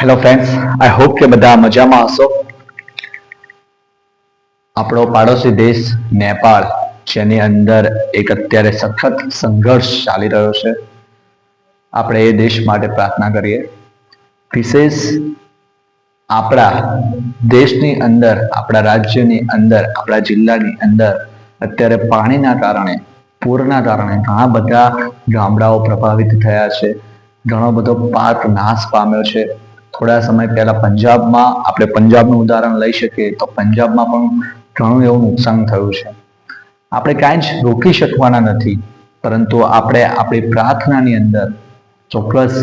Hello friends I hope કે બધા મજામાં હશો. આપણો પાડોશી દેશ નેપાળ, જેની અંદર એક અત્યારે સખત સંઘર્ષ ચાલી રહ્યો છે. આપણે એ દેશ માટે પ્રાર્થના કરીએ. વિશેષ આપણા દેશની અંદર, આપણા રાજ્યની અંદર, આપણા જિલ્લાની અંદર અત્યારે પાણીના કારણે, પૂરના કારણે ઘણા બધા ગામડાઓ પ્રભાવિત થયા છે. ઘણો બધો પાક નાશ પામ્યો છે. થોડા સમય પહેલા પંજાબમાં આપણે પંજાબનું ઉદાહરણ લઈ શકીએ, તો પંજાબમાં પણ ઘણું એવું નુકસાન થયું છે. આપણે કાંઈ જ રોકી શકવાના નથી, પરંતુ આપણે આપણી પ્રાર્થનાની અંદર ચોક્કસ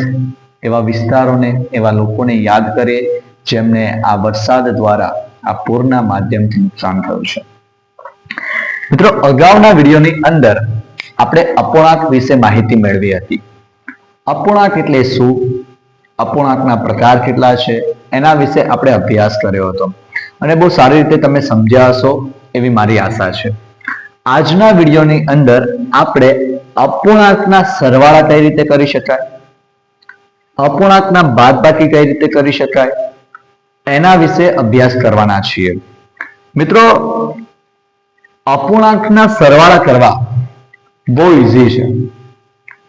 એવા વિસ્તારોને, એવા લોકોને યાદ કરીએ, જેમને આ વરસાદ દ્વારા આ પૂરના માધ્યમથી નુકસાન થયું છે. મિત્રો, અગાઉના વિડીયોની અંદર આપણે અપૂર્ણાંક વિશે માહિતી મેળવી હતી. અપૂર્ણાંક એટલે શું? અપૂર્ણાંકના પ્રકાર કેટલા છે, એના વિશે આપણે અભ્યાસ કર્યો હતો. અને બહુ સારી રીતે તમે સમજ્યા હશો એવી મારી આશા છે. આજના વિડીયોની અંદર આપણે અપૂર્ણાંકના સરવાળા કઈ રીતે કરી શકાય? અપૂર્ણાંકના બાદબાકી કઈ રીતે કરી શકાય? એના વિશે અભ્યાસ કરવાના છીએ. મિત્રો, અપૂર્ણાંકના સરવાળા કરવા બહુ ઇઝી છે.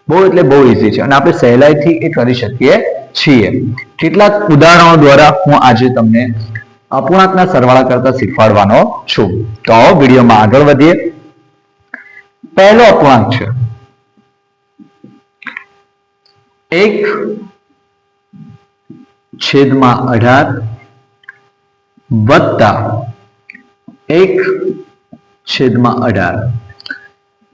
બહુ એટલે બહુ ઇઝી છે. અને આપણે સહેલાઈથી એ કરી શકીએ છીએ. કેટલાક ઉદાહરણો દ્વારા હું આજે તમને અપૂર્ણાંકના સરવાળા કરતા શીખવાડવાનો છું. તો વિડીયોમાં આગળ વધીએ. પહેલો અપૂર્ણાંક છે. એક છેદમાં અઢાર વત્તા એક છેદમાં અઢાર.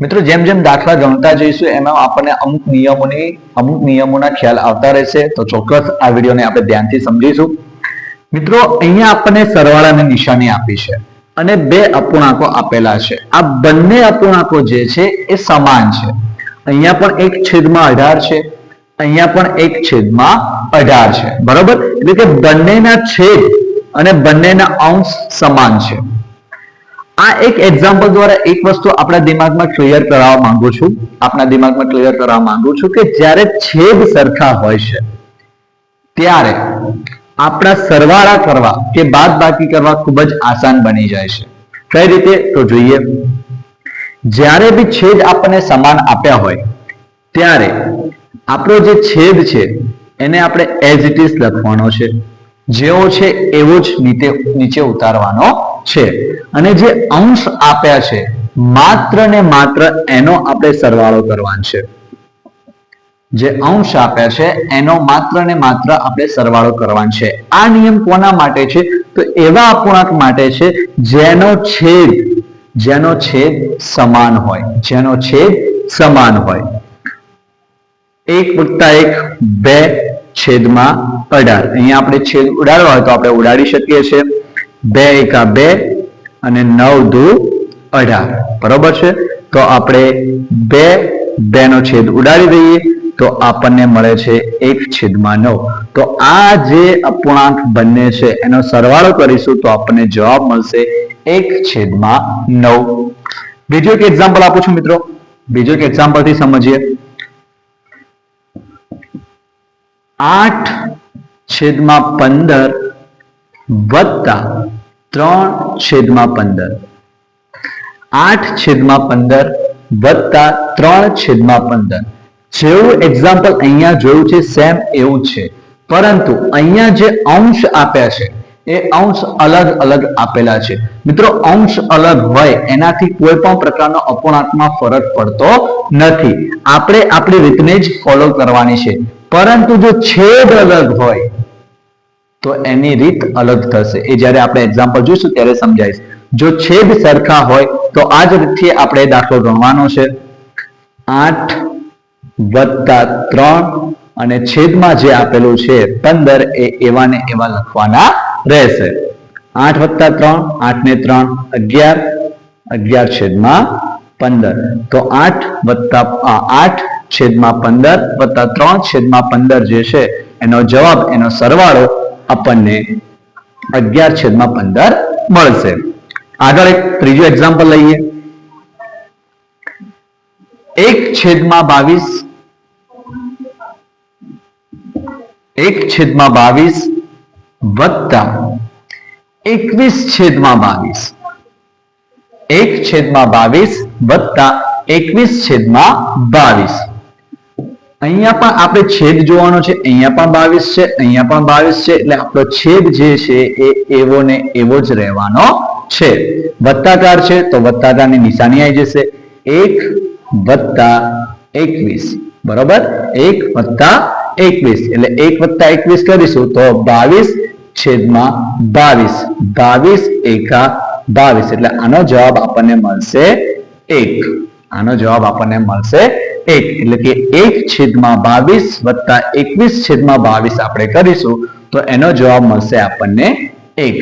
મિત્રો, જેમ જેમ દાખલા ગણતા જઈશું, એમાં આપણને અમુક નિયમોની, અમુક નિયમોના ખ્યાલ આવતા રહેશે. તો ચોક્કસ આ વિડીયોને આપણે ધ્યાનથી સમજીશું. મિત્રો, અહીંયા આપણને સરવાળાની નિશાની આપી છે અને બે અપૂર્ણાંકો આપેલા છે. આ બંને અપૂર્ણાંકો જે છે, એ સમાન છે. અહીંયા પણ એક છેદમાં અઢાર છે, અહીંયા પણ એક છેદમાં અઢાર છે. બરોબર? એટલે કે બંનેના છેદ અને બંનેના અંશ સમાન છે. આ એક એક્ઝામ્પલ દ્વારા એક વસ્તુ આપણા દિમાગમાં ક્લિયર કરાવવા માંગુ છું. આપણા દિમાગમાં ક્લિયર કરાવવા માંગુ છું કે જ્યારે છેદ સરખા હોય છે, ત્યારે આપણા સરવાળા કરવા કે બાદ બાકી કરવા ખૂબ જ આસાન બની જાય છે. કઈ રીતે? તો જોઈએ. જ્યારે બી છેદ આપણને સમાન આપ્યા હોય, ત્યારે આપણો જે છેદ છે, એને આપણે એઝ ઇટ ઇઝ લખવાનો છે. જેવો છે એવો જ નીચે ઉતારવાનો છે. અને જે અંશ આપ્યા છે, માત્ર ને માત્ર એનો આપણે સરવાળો કરવાનો છે. જે અંશ આપ્યા છે, એનો માત્ર ને માત્ર આપણે સરવાળો કરવાનો છે. આ નિયમ કોના માટે છે? તો એવા અપૂર્ણાંક માટે છે, જેનો છેદ જેનો છેદ સમાન હોય. જેનો છેદ સમાન હોય. એક વત્તા એક, બે છેદમાં અઢાર. અહીંયા આપણે છેદ ઉડાડવા હોય તો આપણે ઉડાડી શકીએ છીએ. બે એકા બે અને નવ દુ અઢાર. બરોબર છે? તો આપણે બે બે નો છેદ ઉડાડી દઈએ તો આપણને મળે છે એક છેદમાં નવ. તો આ જે અપૂર્ણાંક બંને છે, એનો સરવાળો કરીશું તો આપણને જવાબ મળશે એક છેદમાં નવ. બીજું એક એક્ઝામ્પલ આપું છું મિત્રો. બીજું એક એક્ઝામ્પલથી સમજીએ. આઠ છેદમાં પંદર વત્તા ત્રણ છેદમાં પંદર. આઠ છેદમાં પંદર વત્તા ત્રણ છેદમાં પંદર. જેવું એક્ઝામ્પલ અહીંયા જોયું છે સેમ એવું છે. પરંતુ અહીંયા જે અંશ આપ્યા છે, એ અંશ અલગ અલગ આપેલા છે. મિત્રો, અંશ અલગ હોય, એનાથી કોઈ પણ પ્રકારનો અપૂર્ણાંકમાં ફરક પડતો નથી. આપણે આપણી રીતને જ ફોલો કરવાની છે. પરંતુ જો છેદ અલગ હોય તો એની રીત અલગ થશે. એ જ્યારે આપણે એક્ઝામ્પલ જોઈશું ત્યારે સમજાઈશ. જો છેદ સરખા હોય તો આ જ રીતથી આપણે દાખલો ગણવાનો છે. આઠ વત્તા ત્રણ અને છેદમાં જે આપેલું છે પંદર એ એવા ને એવા લખવાના રહેશે. આઠ વત્તા ત્રણ, આઠ ને ત્રણ, અગિયાર અગિયાર છેદમાં પંદર. તો આઠ વત્તા આઠ છેદમાં પંદર વત્તા ત્રણ છેદમાં પંદર જે છે, એનો જવાબ, એનો સરવાળો આપણને અગિયાર છેદમાં પંદર મળશે. આગળ એક ત્રીજું એક્ઝામ્પલ લઈએ. એક છેદમાં બાવીસ. એક છેદમાં બાવીસ વત્તા એકવીસ છેદમાં બાવીસ. એક છેદમાં બાવીસ વત્તા એકવીસ છેદમાં બાવીસ. અહીંયા પણ આપણે છેદ જોવાનો છે, અહીંયા પણ બાવીસ છે, અહીંયા પણ બાવીસ છે, એટલે આપણો છેદ જે છે એ એવો ને એવો જ રહેવાનો છે. વત્તાકાર છે તો વત્તાકારની નિશાની આવી જશે. એક વત્તા એકવીસ. બરોબર? એક વત્તા એકવીસ. એટલે એક વત્તા એકવીસ કરીશું તો બાવીસ છેદમાં બાવીસ. બાવીસ એકા બાવીસ. એટલે આનો જવાબ આપણને મળશે એક. આનો જવાબ આપણને મળશે એક, એટલે કે એક છેદમાં બાવીસ વત્તા એકવીસ છેદમાં બાવીસ આપણે કરીશું, તો એનો જવાબ મળશે આપણને એક.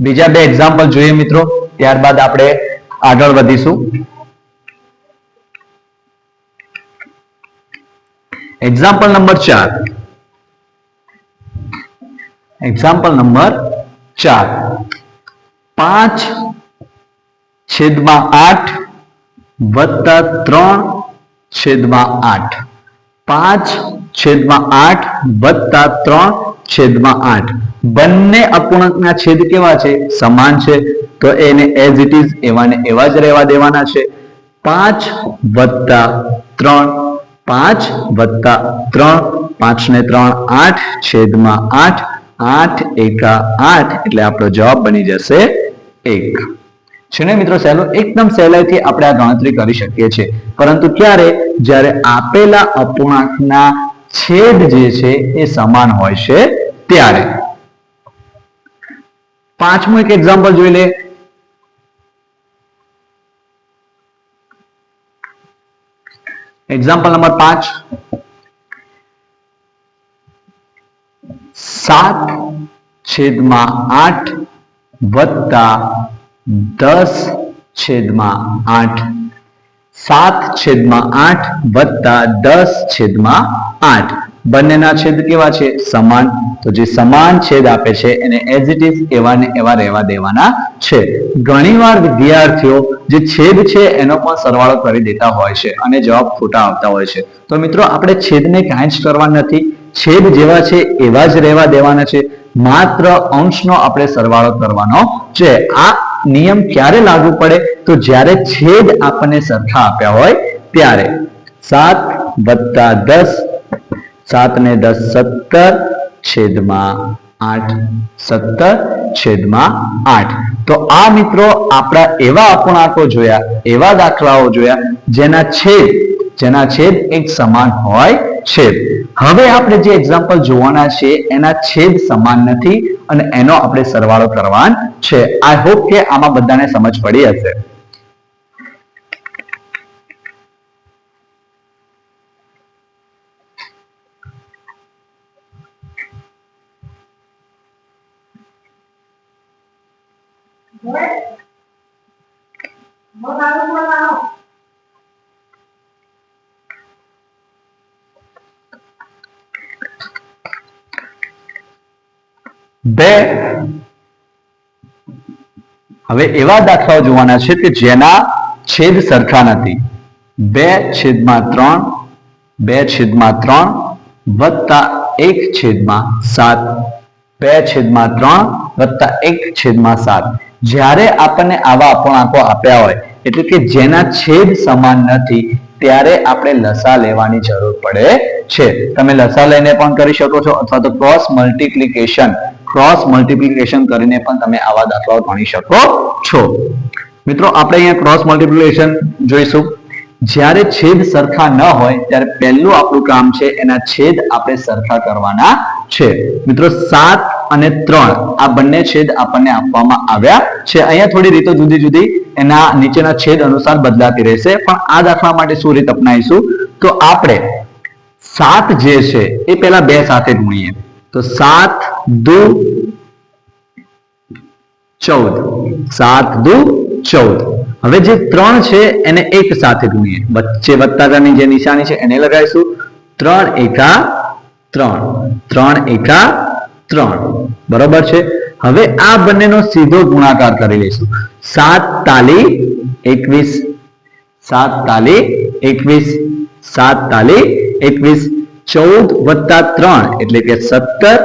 બીજા બે એક્ઝામ્પલ જોઈએ મિત્રો, ત્યારબાદ આપણે આગળ વધીશું. એક્ઝામ્પલ નંબર ચાર. એક્ઝામ્પલ નંબર ચાર. પાંચ છેદમાં આઠ વત્તા ત્રણ છેદમાં આઠ. પાંચ છેદમાં આઠ વત્તા ત્રણ છેદમાં આઠ. બંને અપૂર્ણાંકના છેદ કેવા છે? સમાન છે. તો એને એઝ ઇટ ઇઝ એવા ને એવા જ રહેવા દેવાના છે. પાંચ વત્તા ત્રણ, પાંચ વત્તા ત્રણ, પાંચ ને ત્રણ, આઠ છેદમાં આઠ આઠ એકા આઠ. એટલે આપણો જવાબ બની જશે એક. છે મિત્રો? સહેલો, એકદમ સહેલાઈથી આપણે આ ગણતરી કરી શકીએ છીએ. પરંતુ ક્યારે? જ્યારે આપેલા અપૂર્ણાંકના છેદ જે છે એ સમાન હોય છે ત્યારે. પાંચમું એક એક્ઝામ્પલ જોઈ લે. એક્ઝામ્પલ નંબર પાંચ. સાત છેદમાં આઠ વત્તા દસ છેદમાં આઠ. સાત છેદમાં આઠ વત્તા દસ છેદમાં આઠ. બંનેના છેદ કેવા છે? સમાન. તો જે સમાન છેદ આપે છે એને એઝ ઇટ ઇઝ એવા ને એવા રહેવા દેવાના છે. ઘણીવાર વિદ્યાર્થીઓ જે છેદ છે એનો પણ સરવાળો કરી દેતા હોય છે અને જવાબ ખોટા આવતા હોય છે. તો મિત્રો, આપણે છેદને કાંઈ જ કરવા નથી. છેદ જેવા છે એવા જ રહેવા દેવાના છે. માત્ર અંશનો આપણે સરવાળો કરવાનો છે. આ નિયમ ક્યારે લાગુ પડે? તો જ્યારે છેદ આપણને સરખા આપ્યા હોય, ત્યારે. સાત વત્તા દસ, સાત ને દસ સત્તર, છેદમાં આઠ, સત્તર, છેદમાં આઠ. તો આ મિત્રો આપણા એવા અપૂર્ણાંકો જોયા, એવા દાખલાઓ જોયા, જેના છેદ જેના છેદ એક સમાન હોય છે હવે આપણે જે એક્ઝામ્પલ જોવાના છે, એના છેદ સમાન નથી અને એનો આપણે સરવાળો કરવાનો છે. આઈ હોપ કે આમાં બધાને સમજ પડી હશે. બે. હવે એવા દાખલાઓ જોવાના છે કે જેના છેદ સરખા નથી. બે છેદમાં ત્રણ, બે છેદમાં ત્રણ, વત્તા એક છેદમાં સાત. બે છેદમાં ત્રણ, વત્તા એક છેદમાં સાત. જ્યારે આપણને આવા અપૂર્ણાંકો આપ્યા હોય, એટલે કે જેના છેદ સમાન નથી, ત્યારે આપણે લસા લેવાની જરૂર પડે છે. તમે લસા લઈને પણ કરી શકો છો, અથવા તો ક્રોસ મલ્ટીપ્લિકેશન ક્રોસ મલ્ટીપ્લિકેશન કરીને પણ તમે આવા દાખલાઓ ગણી શકો છો. મિત્રો, આપણે અહીંયા ક્રોસ મલ્ટીપ્લિકેશન જોઈશું. જ્યારે છેદ સરખા ન હોય, ત્યારે પહેલું આપણું કામ છે, એના છેદ આપણે સરખા કરવાના છે. મિત્રો, સાત અને ત્રણ, આ બંને છેદ આપણને આપવામાં આવ્યા છે. અહીંયા થોડી રીતો જુદી જુદી, એના નીચેના છેદ અનુસાર બદલાતી રહેશે. પણ આ દાખલા માટે શું રીત અપનાવીશું? તો આપણે સાત જે છે, એ પેલા બે સાથે ગુણીએ. તો સાત દુ ચૌદ. સાત દુ ચૌદ. હવે જે ત્રણ છે, એને એક સાથે ગુણીએ. વચ્ચે વત્તાની જે નિશાની છે, એને લગાવીશું. ત્રણ એકા ત્રણ. ત્રણ એકા ત્રણ. બરોબર છે? હવે આ બંનેનો સીધો ગુણાકાર કરી લઈશું. સાત તાલી એકવીસ. સાત તાલી એકવીસ. સાત તાલી એકવીસ. ચૌદ વત્તા ત્રણ એટલે કે સત્તર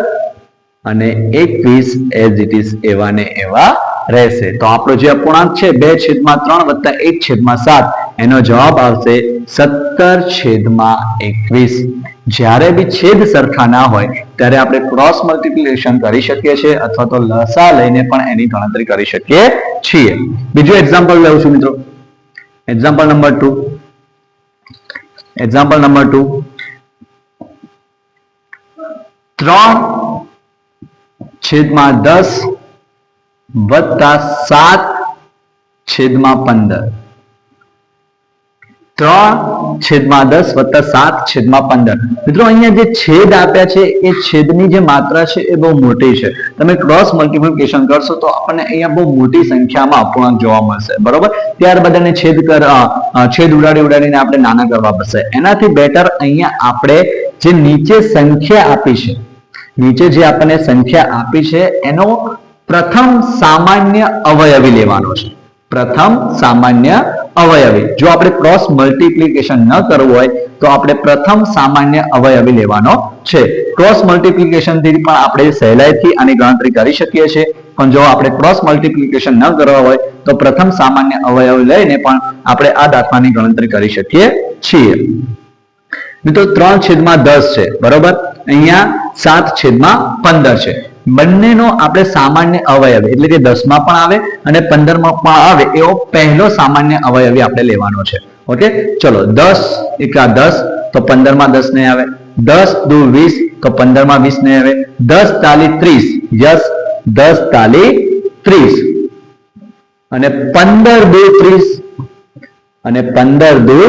અને એકવીસ એઝ ઇટ ઇઝ એવા ને એવા રહેશે. તો આપણો જે અપૂર્ણાંક છે બે છેદમાં ત્રણ વત્તા એક છેદમાં સાત, એનો જવાબ આવશે સત્તર છેદમાં એકવીસ. જ્યારે બી છેદ સરખા ના હોય, ત્યારે આપણે ક્રોસ મલ્ટિપ્લિકેશન કરી શકીએ છીએ અથવા તો લસા લઈને પણ એની ગણતરી કરી શકીએ છીએ. બીજું એક્ઝામ્પલ લઉં છું મિત્રો. Example number two example number two ત્રણ છેદમાં દસ વત્તા સાત છેદમાં પંદર. ત્રણ છેદમાં દસ વત્તા સાત છેદમાં પંદર. મિત્રો, અહીંયા જે છેદ આપ્યા છે, એ છેદની જે માત્રા છે, એ બહુ મોટી છે. તમે ક્રોસ મલ્ટિપ્લિકેશન કરશો તો આપણને અહીંયા બહુ મોટી સંખ્યામાં અપૂર્ણાંક જોવા મળશે. બરોબર? ત્યારબાદ એને છેદ કર છેદ ઉડાડી ઉડાડીને આપણે નાના કરવા પડશે. એનાથી બેટર અહીંયા આપણે જે નીચે સંખ્યા આપી છે, નીચે જે આપણને સંખ્યા આપી છે, એનો પ્રથમ સામાન્ય અવયવી લેવાનો છે. પ્રથમ સામાન્ય અવયવી. જો આપણે ક્રોસ મલ્ટિપ્લિકેશન ન કરવું હોય, તો આપણે પ્રથમ સામાન્ય અવયવી લેવાનો છે. ક્રોસ મલ્ટિપ્લિકેશનથી પણ આપણે સહેલાઈથી આની ગણતરી કરી શકીએ છીએ. પણ જો આપણે ક્રોસ મલ્ટિપ્લિકેશન ન કરવા હોય, તો પ્રથમ સામાન્ય અવયવ લઈને પણ આપણે આ દાખલાની ગણતરી કરી શકીએ છીએ. મિત્રો, ત્રણ છેદમાં દસ છે, બરોબર? અહીંયા સાત છેદમાં પંદર છે. બંનેનો આપણે સામાન્ય અવયવી, એટલે કે દસમાં પણ આવે અને પંદરમાં પણ આવે, એવો પહેલો સામાન્ય અવયવી આપણે લેવાનો છે. ઓકે? ચલો, દસ, એકા દસ, તો પંદરમાં દસ નહીં આવે. દસ દુ વીસ, તો પંદરમાં વીસ નહીં આવે. દસ તાલી ત્રીસ, યસ, દસ તાલી ત્રીસ. અને પંદર દુ ત્રીસ, અને પંદર દુ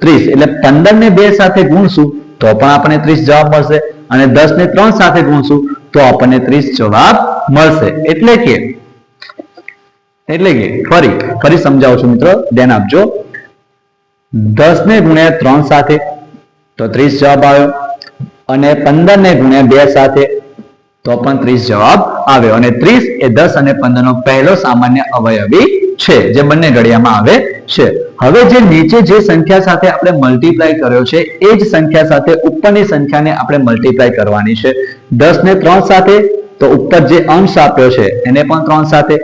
ત્રીસ. એટલે પંદર ને બે સાથે ગુણશું, તો પણ આપણને ત્રીસ જવાબ મળશે. અને દસ ને ત્રણ સાથે ગુણશું તો આપણને ત્રીસ જવાબ મળશે. એટલે કે એટલે કે ફરી ફરી સમજાવું છું મિત્રો, ધ્યાન આપજો. દસ ને ગુણ્યા ત્રણ સાથે, તો ત્રીસ જવાબ આવ્યો. અને પંદર ને ગુણ્યા બે સાથે, તો પણ ત્રીસ જવાબ આવ્યો. અને ત્રીસ એ દસ અને પંદર નો પહેલો સામાન્ય અવયવી છે, જે બંને ઘડિયામાં આવે છે. હવે જે નીચે જે સંખ્યા સાથે આપણે મલ્ટીપ્લાય કર્યો છે, એ જ સંખ્યા સાથે ઉપરની સંખ્યાને આપણે મલ્ટીપ્લાય કરવાની છે. દસ ને ત્રણ સાથે, તો ઉપર જે અંશ આપ્યો છે, એને પણ ત્રણ સાથે.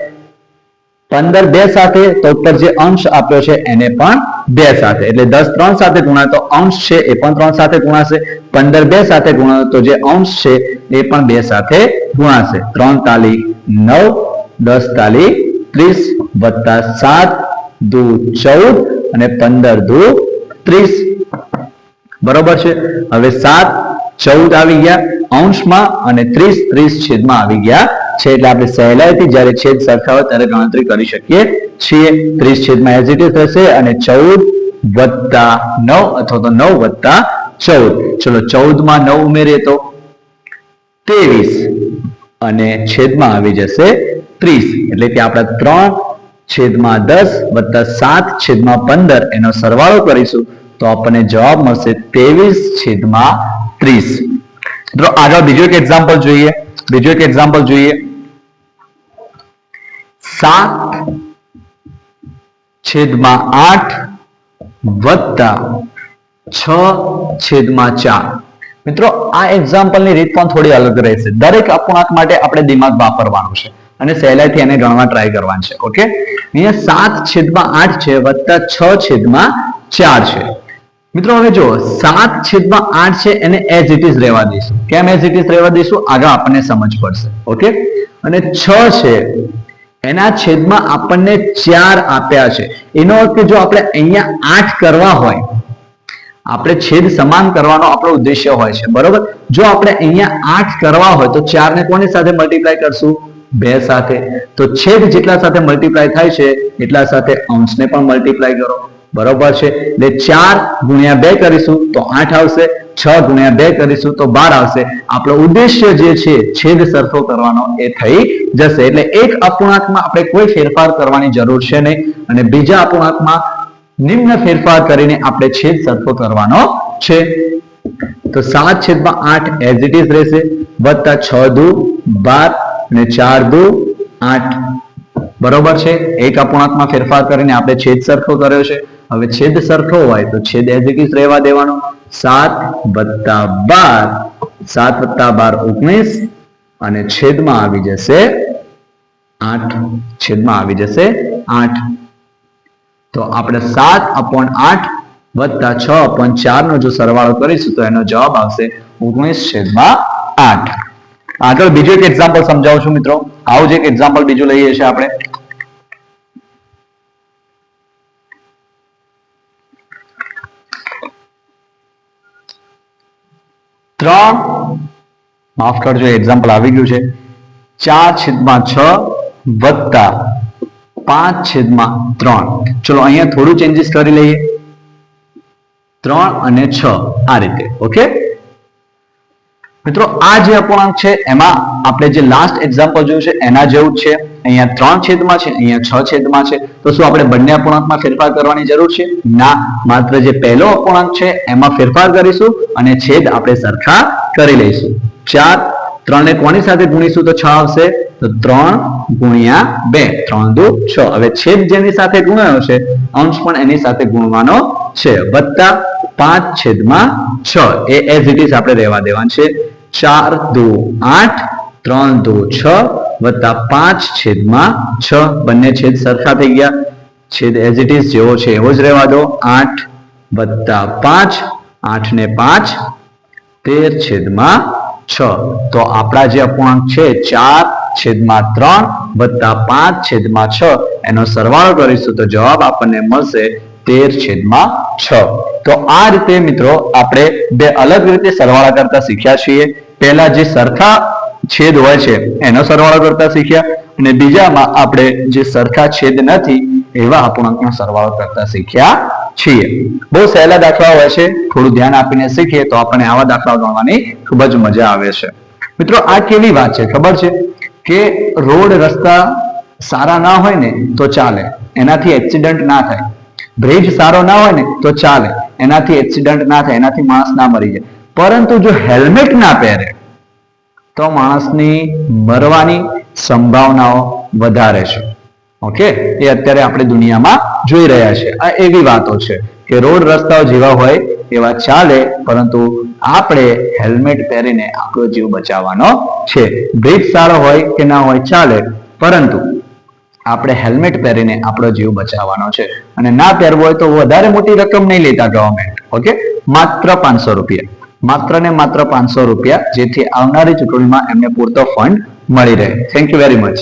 પંદર બે સાથે, તો ઉપર જે અંશ આપ્યો છે, એને પણ બે સાથે. એટલે દસ ત્રણ સાથે ગુણાય તો અંશ છે, એ પણ ત્રણ સાથે ગુણાશે. પંદર બે સાથે ગુણાય તો જે અંશ છે, એ પણ બે સાથે ગુણાશે. ત્રણ તાલી નવ, દસ તાલી ત્રીસ વત્તા સાત દુ ચૌદ અને પંદર દુ ત્રીસ. બરોબર છે? હવે સાત, ચૌદ આવી ગયા અંશમાં અને ત્રીસ ત્રીસ છેદમાં આવી ગયા છે. એટલે આપણે સહેલાઈથી જ્યારે છેદ સરખા હોય ત્યારે ગણતરી કરી શકીએ છીએ. ત્રીસ છેદમાં એઝ થશે અને ચૌદ વત્તા નવ અથવા તો નવ વત્તા ચૌદ. ચલો ચૌદમાં નવ ઉમેરીએ તો ત્રેવીસ અને છેદમાં આવી જશે ત્રીસ. એટલે કે આપણે ત્રણ છેદમાં દસ વત્તા સાત છેદમાં પંદર એનો સરવાળો કરીશું તો આપણને જવાબ મળશે ત્રેવીસ છેદમાં ત્રીસ. મિત્રો, આગળ બીજું એક એક્ઝામ્પલ જોઈએ. બીજું એક એક્ઝામ્પલ જોઈએ. સાત છેદમાં આઠ વત્તા છ છેદમાં ચાર. મિત્રો, આ એક્ઝામ્પલની રીત પણ થોડી અલગ રહેશે. દરેક અપૂર્ણાંક માટે આપણે દિમાગ વાપરવાનું છે. અને સહેલાઈથી એને ગણવા ટ્રાય કરવાની છે ઓકે અહીંયા સાત છેદમાં આઠ છે, વત્તા છ છેદમાં ચાર છે. મિત્રો, હવે જો સાત છેદમાં આઠ છે, એને એઝ ઇટ ઇઝ રહેવા દઈશું. કેમ એઝ ઇટ ઇઝ રહેવા દઈશું? આગળ આપણને સમજ પડશે ઓકે અને છ છે, એના છેદમાં આપણને ચાર આપ્યા છે. એનો અર્થ જો આપણે અહીંયા આઠ કરવા હોય, આપણે છેદ સમાન કરવાનો આપણો ઉદ્દેશ્ય હોય છે, બરોબર? જો આપણે અહીંયા આઠ કરવા હોય, તો ચાર ને કોની સાથે મલ્ટીપ્લાય કરશું? બે સાથે. તો છેદ જેટલા સાથે મલ્ટીપ્લાય થાય છે, એટલા સાથે અંશને પણ મલ્ટીપ્લાય કરો. બરોબર છે? એટલે ચાર ગુણ્યા બે કરીશું તો આઠ આવશે, છ ગુણ્યા બે કરીશું તો બાર આવશે. આપણો ઉદ્દેશ્ય જે છેદ સરખો કરવાનો એ થઈ જશે. એટલે એક અપૂર્ણાંકમાં આપણે કોઈ ફેરફાર કરવાની જરૂર છે નહીં. અને બીજા અપૂર્ણાંકમાં નિમ્ન ફેરફાર કરીને આપણે છેદ સરખો કરવાનો છે. તો સાત છેદમાં આઠ એઝ ઇટ ઇઝ રહેશે. વત્તા છ દુ બાર અને ચાર દુ, આઠ. બરોબર છે? એક અપૂર્ણાંકમાં ફેરફાર કરીને આપણે છેદ સરખો કર્યો છે. હવે છેદ સરખો હોય તો છેદ એઝ ઇટ ઇઝ રહેવા દેવાનો. સાત વત્તા બાર. સાત વત્તા બાર ઓગણીસ અને છેદમાં આવી જશે આઠ. છેદમાં આવી જશે આઠ. તો આપણે સાત અપોન આઠ વત્તા છ અપોન ચાર નો જો સરવાળો કરીશું તો એનો જવાબ આવશે ઓગણીસ છેદમાં આઠ. આગળ બીજું એક એક્ઝામ્પલ સમજાવું છું મિત્રો. આવું જ એક એક્ઝામ્પલ બીજું લઈએ છીએ આપણે. ત્રણ. માફ કરજો એક્ઝામ્પલ આવી ગયું છે. ચાર છેદમાં છ વત્તા પાંચ છેદમાં ત્રણ. ચલો, અહીંયા થોડું ચેન્જીસ કરી લઈએ. ત્રણ અને છ આ રીતે ઓકે મિત્રો, આ જે અપૂર્ણાંક છે, એમાં આપણે જે લાસ્ટ એક્ઝામ્પલ જોયું છે, એના જેવું જ છે. અહીંયા ત્રણ છેદમાં છે, અહીંયા છ છેદમાં છે. તો શું આપણે બંને અપૂર્ણાંકમાં ફેરફાર કરવાની જરૂર છે? ના, માત્ર જે પહેલો અપૂર્ણાંક છે, એમાં ફેરફાર કરીશું અને છેદ આપણે સરખા કરી લઈશું. ચાર ત્રણ ને કોની સાથે ગુણીશું તો છ આવશે? તો ત્રણ ગુણ્યા બે. ત્રણ દુ છ. હવે છેદ જેની સાથે ગુણાયો છે, અંશ પણ એની સાથે ગુણવાનો છે. વત્તા પાંચ છેદમાં છ. એ એઝ ઇટ ઇઝ આપણે રહેવા દેવાનું છે. ચાર દો આઠ, ત્રણ દો છ વત્તા પાંચ છેદમાં છ. બંને છેદ સરખા થઈ ગયા. છેદ એઝ ઇટ ઇઝ જેવો છે એવો જ રહેવા દો. આઠ વત્તા પાંચ, આઠ ને પાંચ, તેર છેદમાં છ. તો આપણા જે અપૂર્ણાંક છે ચાર છેદમાં ત્રણ વત્તા પાંચ છેદમાં છ. એનો સરવાળો કરીશું તો જવાબ આપણને મળશે તેર છેદમાં છ. તો આ રીતે મિત્રો આપણે બે અલગ રીતે સરવાળા કરતા શીખ્યા છીએ. પહેલા જે સરખા છેદ હોય છે, એનો સરવાળો કરતા શીખ્યા અને બીજામાં આપણે જે સરખા છેદ નથી, એવા અપૂર્ણાંકનો સરવાળો કરતા શીખ્યા છીએ. બહુ સહેલા દાખલા હોય છે, થોડું ધ્યાન આપીને શીખીએ તો આપણને આવા દાખલાઓ ગણવાની ખૂબ જ મજા આવે છે. મિત્રો, આ કેવી વાત છે? ખબર છે? કે રોડ રસ્તા સારા ના હોય ને તો ચાલે. એનાથી એક્સિડન્ટ ના થાય. બ્રિજ સારો ના હોય ને તો ચાલે. એનાથી એક્સિડન્ટ ના થાય. એનાથી માણસ ના મરી જાય. પરંતુ જો હેલ્મેટ ના પહેરે તો માણસની મરવાની સંભાવનાઓ વધારે છે. ઓકે? એ અત્યારે આપણે દુનિયામાં જોઈ રહ્યા છે. આ એવી વાતો છે કે રોડ રસ્તાઓ જેવા હોય એવા ચાલે, પરંતુ આપણે હેલ્મેટ પહેરીને આપણો જીવ બચાવવાનો છે. બ્રિજ સારો હોય કે ના હોય ચાલે, પરંતુ આપણે હેલ્મેટ પહેરીને આપણો જીવ બચાવવાનો છે. અને ના પહેરવો હોય તો વધારે મોટી રકમ નહીં લેતા ગવર્મેન્ટ ઓકે? માત્ર પાંચસો રૂપિયા. માત્ર ને માત્ર પાંચસો રૂપિયા, જેથી આવનારી ચૂંટણીમાં એમને પૂરતો ફંડ મળી રહે. Thank you very much